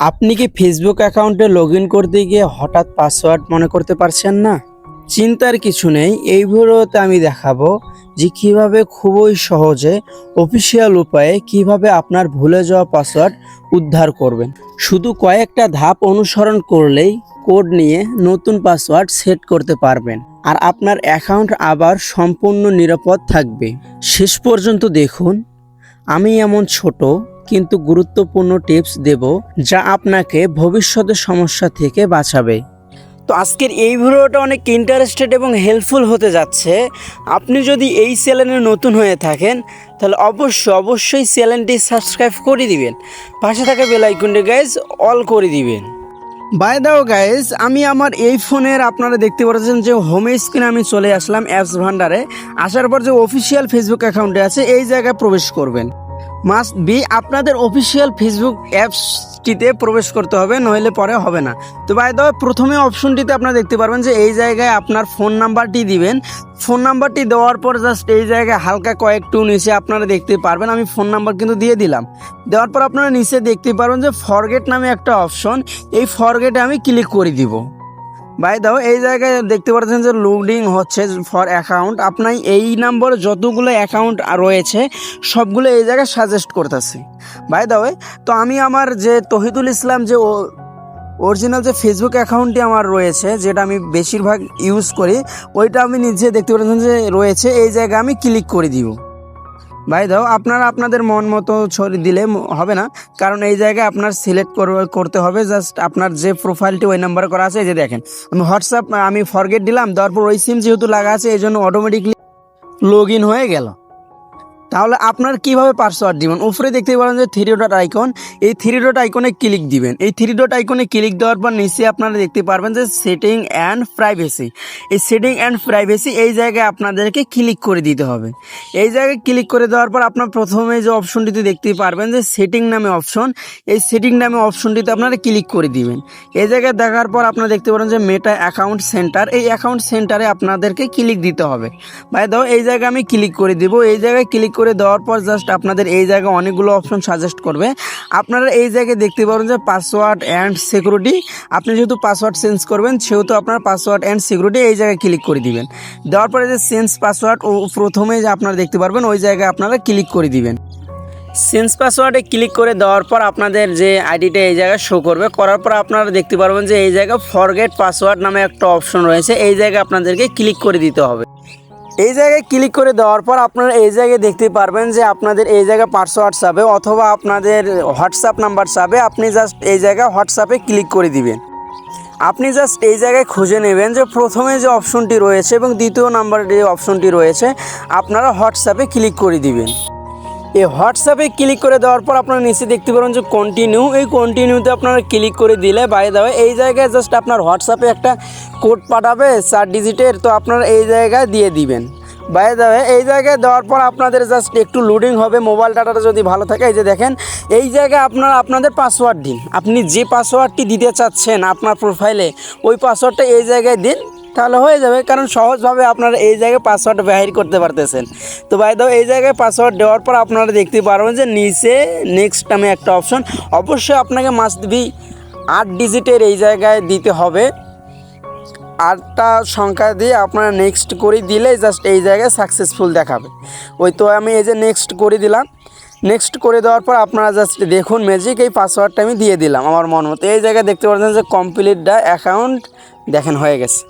আপনি কি ফেসবুক অ্যাকাউন্টে লগ করতে গিয়ে হঠাৎ পাসওয়ার্ড মনে করতে পারছেন না? চিন্তার কিছু নেই, এই ভিডিওতে আমি দেখাবো যে কীভাবে খুবই সহজে অফিসিয়াল উপায়ে কীভাবে আপনার ভুলে যাওয়া পাসওয়ার্ড উদ্ধার করবেন। শুধু কয়েকটা ধাপ অনুসরণ করলেই কোড নিয়ে নতুন পাসওয়ার্ড সেট করতে পারবেন আর আপনার অ্যাকাউন্ট আবার সম্পূর্ণ নিরাপদ থাকবে। শেষ পর্যন্ত দেখুন, আমি এমন ছোট কিন্তু গুরুত্বপূর্ণ টিপস দেব যা আপনাকে ভবিষ্যতের সমস্যা থেকে বাঁচাবে। তো আজকের এই ভিডিওটা অনেক ইন্টারেস্টেড এবং হেল্পফুল হতে যাচ্ছে। আপনি যদি এই চ্যানেলে নতুন হয়ে থাকেন, তাহলে অবশ্যই অবশ্যই চ্যানেলটি সাবস্ক্রাইব করে দিবেন। পাশে থাকা বেল আইকনটি গাইজ অল করে দিবেন। বাই দাও গাইজ আমি আমার এই ফোনের আপনারা দেখতে পাচ্ছেন যে হোম স্ক্রিনে আমি চলে আসলাম অ্যাপস ভান্ডারে। আসার পর যে অফিসিয়াল ফেসবুক অ্যাকাউন্টে আছে, এই জায়গায় প্রবেশ করবেন। মাস্ট বি আপনাদের অফিসিয়াল ফেসবুক অ্যাপসটিতে প্রবেশ করতে হবে, নইলে পরে হবে না। তো বাই দাও প্রথমে অপশনটিতে আপনারা দেখতে পারবেন যে এই জায়গায় আপনার ফোন নাম্বারটি দিবেন। ফোন নাম্বারটি দেওয়ার পর জাস্ট এই জায়গায় হালকা কয়েকটু নিচে আপনারা দেখতে পারবেন। আমি ফোন নাম্বার কিন্তু দিয়ে দিলাম। দেওয়ার পর আপনারা নিচে দেখতে পারবেন যে ফরগেট নামে একটা অপশন। এই ফরগেটে আমি ক্লিক করে দিব। বাই দাও এই জায়গায় দেখতে পাচ্ছেন যে লোডিং হচ্ছে ফর অ্যাকাউন্ট আপনার এই নম্বরে যতগুলো অ্যাকাউন্ট রয়েছে, সবগুলো এই জায়গায় সাজেস্ট করতেছে। বাই দাও তো আমি আমার যে তহিদুল ইসলাম যে অরিজিনাল যে ফেসবুক অ্যাকাউন্টটি আমার রয়েছে, যেটা আমি বেশিরভাগ ইউজ করি, ওইটা আমি নিজে দেখতে পাচ্ছেন যে রয়েছে, এই জায়গায় আমি ক্লিক করে দিব। ভাই দাও, আপনারা আপনাদের মন মতো ছড়ি দিলে হবে না। কারণ এই জায়গায় আপনার সিলেক্ট করতে হবে জাস্ট আপনার যে প্রোফাইলটি ওই নাম্বারে করা আছে, এই যে দেখেন। আমি হোয়াটসঅ্যাপ আমি ফরগেট দিলাম, তারপর ওই সিম যেহেতু লাগা আছে, এই জন্য অটোমেটিকলি লগ ইন হয়ে গেল। তাহলে আপনার কীভাবে পাসওয়ার্ড দিবেন? উপরে দেখতে পারেন যে থ্রি ডট আইকন এই থ্রি ডট আইকনে ক্লিক দিবেন। এই থ্রি ডট আইকনে ক্লিক দেওয়ার পর নিচে আপনারা দেখতে পারবেন যে সেটিং অ্যান্ড প্রাইভেসি এই সেটিং অ্যান্ড প্রাইভেসি এই জায়গায় আপনাদেরকে ক্লিক করে দিতে হবে। এই জায়গায় ক্লিক করে দেওয়ার পর আপনার প্রথমে যে অপশনটিতে দেখতে পারবেন যে সেটিং নামে অপশন এই সেটিং নামে অপশনটিতে আপনারা ক্লিক করে দিবেন। এই জায়গায় দেখার পর আপনারা দেখতে পারেন যে মেটা অ্যাকাউন্ট সেন্টার এই অ্যাকাউন্ট সেন্টারে আপনাদেরকে ক্লিক দিতে হবে। ভাই দাও এই জায়গায় আমি ক্লিক করে দিব, এই জায়গায় ক্লিক দেওয়ার পর জাস্ট আপনাদের এই জায়গায় অনেকগুলো অপশন সাজেস্ট করবে। আপনারা এই জায়গায় দেখতে পারেন যে পাসওয়ার্ড অ্যান্ড সিকিউরিটি আপনি যেহেতু পাসওয়ার্ড চেঞ্জ করবেন, সেহেতু আপনার পাসওয়ার্ড অ্যান্ড সিকিউরিটি এই জায়গায় ক্লিক করে দিবেন। দেওয়ার পরে যে চেঞ্জ পাসওয়ার্ড ও প্রথমে যে আপনারা দেখতে পারবেন, ওই জায়গায় আপনারা ক্লিক করে দিবেন। চেঞ্জ পাসওয়ার্ডে ক্লিক করে দেওয়ার পর আপনাদের যে আইডিটা এই জায়গায় শো করবে। করার পর আপনারা দেখতে পারবেন যে এই জায়গায় ফরগেট পাসওয়ার্ড নামে একটা অপশন রয়েছে। এই জায়গায় আপনাদেরকে ক্লিক করে দিতে হবে। এই জায়গায় ক্লিক করে দেওয়ার পর আপনারা এই জায়গায় দেখতে পারবেন যে আপনাদের এই জায়গায় পাঁচশো হোয়াটসঅ্যাপে অথবা আপনাদের হোয়াটসঅ্যাপ নাম্বার সাবে আপনি জাস্ট এই জায়গায় হোয়াটসঅ্যাপে ক্লিক করে দিবেন। আপনি জাস্ট এই জায়গায় খুঁজে নেবেন যে প্রথমে যে অপশনটি রয়েছে এবং দ্বিতীয় নাম্বার যে অপশনটি রয়েছে, আপনারা হোয়াটসঅ্যাপে ক্লিক করে দিবেন। এই হোয়াটসঅ্যাপে ক্লিক করে দেওয়ার পর আপনারা নিচে দেখতে পারেন যে কন্টিনিউ এই কন্টিনিউতে আপনারা ক্লিক করে দিলে বাইরে দেওয়া এই জায়গায় জাস্ট আপনার হোয়াটসঅ্যাপে একটা কোড পাঠাবে চার ডিজিটের তো আপনারা এই জায়গায় দিয়ে দিবেন। বাইরে দেওয়া এই জায়গায় দেওয়ার পর আপনাদের জাস্ট একটু লোডিং হবে মোবাইল ডাটাটা যদি ভালো থাকে, এই যে দেখেন, এই জায়গায় আপনারা আপনাদের পাসওয়ার্ড দিন। আপনি যে পাসওয়ার্ডটি দিতে চাচ্ছেন আপনার প্রোফাইলে ওই পাসওয়ার্ডটা এই জায়গায় দিন। তাহলে হয়ে যাবে, কারণ সহজভাবে আপনারা এই জায়গায় পাসওয়ার্ড বাহির করতে পারতেছেন। তো বাই দাও এই জায়গায় পাসওয়ার্ড দেওয়ার পর আপনারা দেখতে পারবেন যে নিচে নেক্সট নামে একটা অপশন অবশ্যই আপনাকে মাস্ট বি আট ডিজিটের এই জায়গায় দিতে হবে। আটটা সংখ্যা দিয়ে আপনারা নেক্সট করে দিলে জাস্ট এই জায়গায় সাকসেসফুল দেখাবে। ওই তো আমি এই যে নেক্সট করে দিলাম। নেক্সট করে দেওয়ার পর আপনারা জাস্ট দেখুন ম্যাজিক এই পাসওয়ার্ডটা আমি দিয়ে দিলাম আমার মন মতো। এই জায়গায় দেখতে পাচ্ছেন যে কমপ্লিট দ্য অ্যাকাউন্ট দেখেন হয়ে গেছে।